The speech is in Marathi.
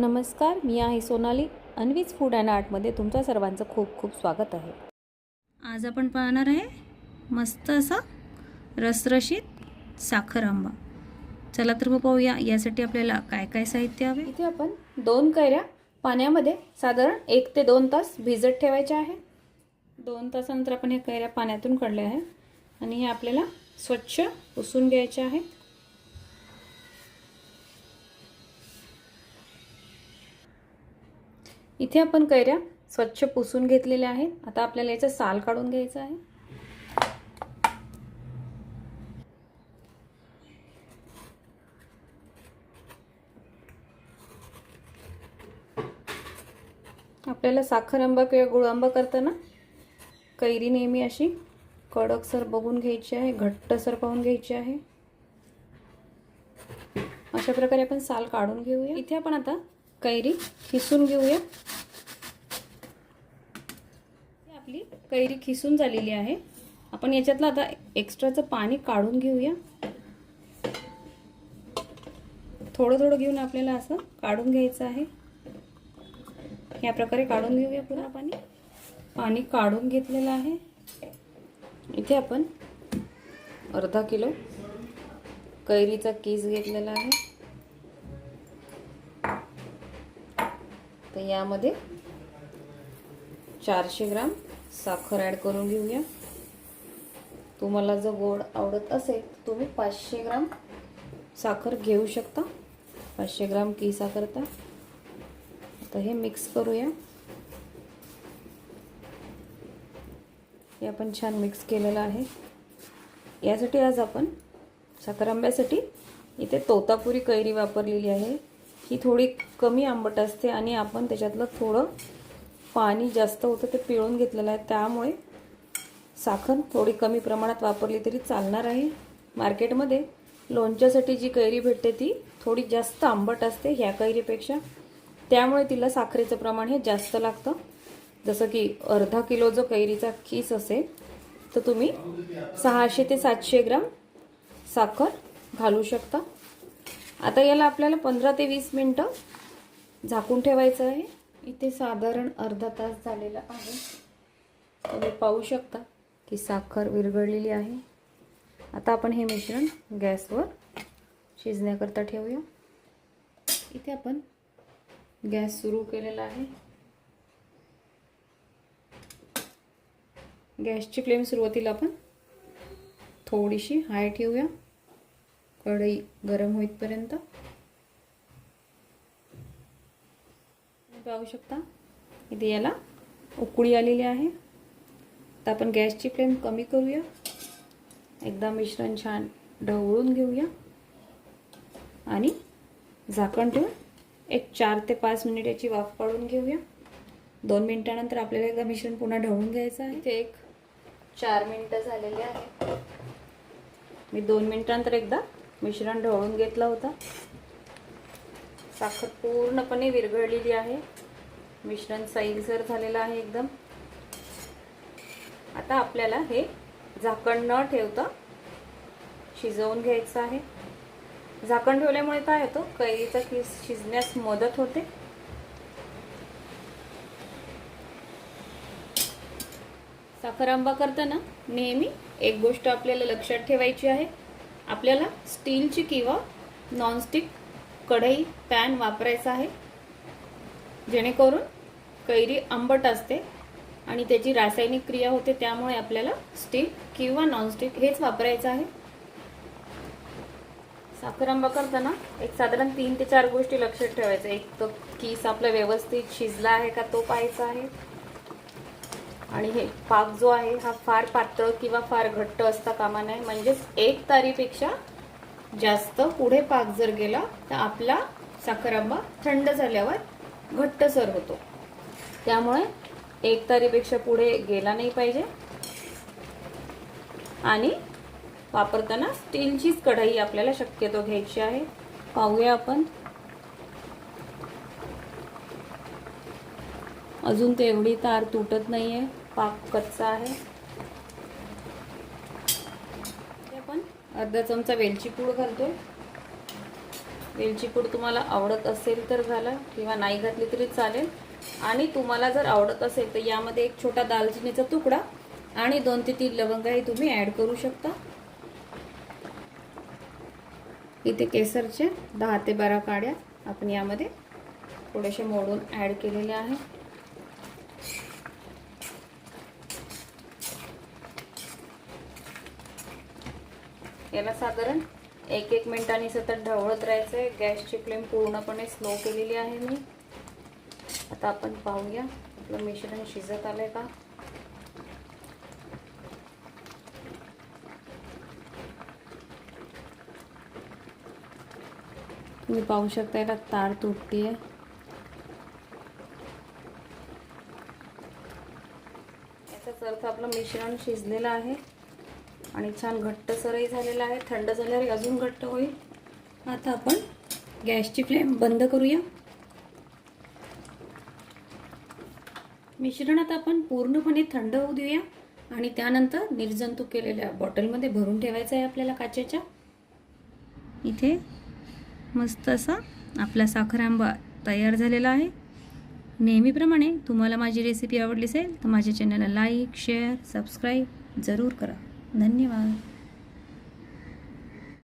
नमस्कार मी आहे सोनाली. अन्वीज फूड अँड आर्टमध्ये तुमच्या सर्वांचं खूप खूप स्वागत आहे. आज आपण पाहणार आहे मस्त असा रसरशीत साखर आंबा. चला तर मग पाहूया यासाठी आपल्याला काय काय साहित्य हवे? इथे आपण दोन कैऱ्या पाण्यामध्ये साधारण एक ते दोन तास भिजत ठेवायच्या आहे. दोन तासानंतर आपण ह्या कैऱ्या पाण्यातून काढल्या आहे आणि हे आपल्याला स्वच्छ पुसून घ्यायच्या आहेत इथे आपण कैऱ्या स्वच्छ पुसून घेतलेल्या आहेत. आता आपल्याला याचं साल काढून घ्यायचं आहे. आपल्याला साखर आंबा किंवा गुळ आंबा करताना कैरी नेहमी अशी कडकसर बघून घ्यायची आहे घट्टसर पाहून घ्यायची आहे. अशा प्रकारे आपण साल काढून घेऊया. इथे आपण आता कैरी खिसून घेऊया. आपली कैरी खिसून झालेली आहे. आपण याच्यातलं आता एक्स्ट्राचं पाणी काढून घेऊया. थोडं थोडं घेऊन आपल्याला असं काढून घ्यायचं आहे. या प्रकारे काढून घेऊया पुन्हा पाणी. पाणी काढून घेतलेलं आहे. इथे आपण अर्धा किलो कैरीचा केस घेतलेला आहे. तर यामध्ये चारशे ग्राम साखर ॲड करून घेऊया. तुम्हाला जर गोड आवडत असेल तर तुम्ही पाचशे ग्राम साखर घेऊ शकता. पाचशे ग्राम किसा करता आता. हे मिक्स करूया. हे आपण छान मिक्स केलेलं आहे. यासाठी आज आपण साखर आंब्यासाठी इथे तोतापुरी कैरी वापरलेली आहे. ही थोडी कमी आंबट असते आणि आपण त्याच्यातलं थोडं पाणी जास्त होतं ते पिळून घेतलेलं आहे. त्यामुळे साखर थोडी कमी प्रमाणात वापरली तरी चालणार आहे. मार्केटमध्ये लोणच्यासाठी जी कैरी भेटते ती थोडी जास्त आंबट असते ह्या कैरीपेक्षा. त्यामुळे तिला साखरेचं प्रमाण हे जास्त लागतं. जसं की अर्धा किलो जो कैरीचा खीस असेल तर तुम्ही सहाशे ते सातशे ग्राम साखर घालू शकता. आता याला आपल्याला पंधरा ते वीस मिनटं झाकून ठेवायचं आहे. इथे साधारण अर्धा तास झालेला आहे. तुम्ही पाहू शकता की साखर विरघळलेली आहे. आता आपण हे मिश्रण गॅसवर शिजण्याकरता ठेवूया. इथे आपण गॅस सुरू केलेला आहे. गॅसची फ्लेम सुरुवातीला आपण थोडीशी हाय ठेवूया. कढई गरम होईपर्यंत. पाहू शकता इथे याला उकळी आलेली आहे. तर आपण गॅसची फ्लेम कमी करूया. एकदा मिश्रण छान ढवळून घेऊया. आणि झाकण ठेवून एक चार ते पाच मिनिट याची वाफ काढून घेऊया. दोन मिनिटानंतर आपल्याला एकदा मिश्रण पुन्हा ढवळून घ्यायचं आहे. ते एक चार मिनटं झालेली आहे मी दोन मिनिटानंतर एकदा मिश्रण ढवळून घेतला होता. साखर पूर्णपणे विरघळलेली आहे. मिश्रण सैलसर झालेलं आहे एकदम. आता आपल्याला हे झाकण न ठेवता शिजवून घ्यायचं आहे. झाकण ठेवल्यामुळे काय होतं? कैरीचा किस शिजण्यास मदत होते. साखर आंबा करताना नेहमी एक गोष्ट आपल्याला लक्षात ठेवायची आहे. आपल्याला स्टीलची किंवा नॉनस्टिक कढई पॅन वापरायचा आहे. जेणेकरून कैरी आंबट असते आणि त्याची रासायनिक क्रिया होते त्यामुळे आपल्याला स्टील किंवा नॉनस्टिक हेच वापरायचं आहे. साखर आंबा करताना एक साधारण तीन ते चार गोष्टी लक्षात ठेवायचं. एक तर किस आपला व्यवस्थित शिजला आहे का तो पाहायचा आहे. आणि हे पाक जो आहे हा फार पातळ किंवा फार घट्ट असता कामा नये. म्हणजेच एक तारीपेक्षा जास्त पुढे पाक जर गेला तर आपला साखर आंबा थंड झाल्यावर घट्टसर होतो. त्यामुळे एक तारीपेक्षा पुढे गेला नाही पाहिजे. आणि वापरताना स्टीलचीच कढाई आपल्याला शक्यतो घ्यायची आहे. पाहूया आपण. अजून तेवढी तार तुटत नाही आहे पाक कच्चा आहे. आपण अर्धा चमचा वेलची पूड घालतोय. वेलची पूड तुम्हाला आवडत असेल तर घाला किंवा नाही घातली तरी चालेल. आणि तुम्हाला जर आवडत असेल तर यामध्ये एक छोटा दालचिनीचा तुकडा आणि दोन ते तीन लवंगाही तुम्ही ॲड करू शकता. इथे केसरचे दहा ते बारा काड्या आपण यामध्ये थोडेसे मोडून ॲड केलेले आहे याला साधारण एक एक मिनिटाने सतत ढवळत राहायचं आहे गॅसची फ्लेम पूर्णपणे स्लो केलेली आहे मी. आता आपण पाहूया. आपलं मिश्रण शिजत आलंय का? तुम्ही पाहू शकता याला तार तुटती आहे याचाच अर्थ आपलं मिश्रण शिजलेलं आहे. आणि छान घट्टसरही झालेलं आहे. थंड झाल्यावर अजून घट्ट होईल. आता आपण गॅसची फ्लेम बंद करूया. मिश्रण आता आपण पूर्णपणे थंड होऊ देऊया आणि त्यानंतर निर्जंतुक केलेल्या बॉटलमध्ये भरून ठेवायचं आहे आपल्याला काचेच्या. इथे मस्त असा आपला साखर आंबा तयार झालेला आहे. नेहमीप्रमाणे तुम्हाला माझी रेसिपी आवडली असेल तर माझ्या चॅनलला लाईक शेअर सबस्क्राईब जरूर करा. धन्यवाद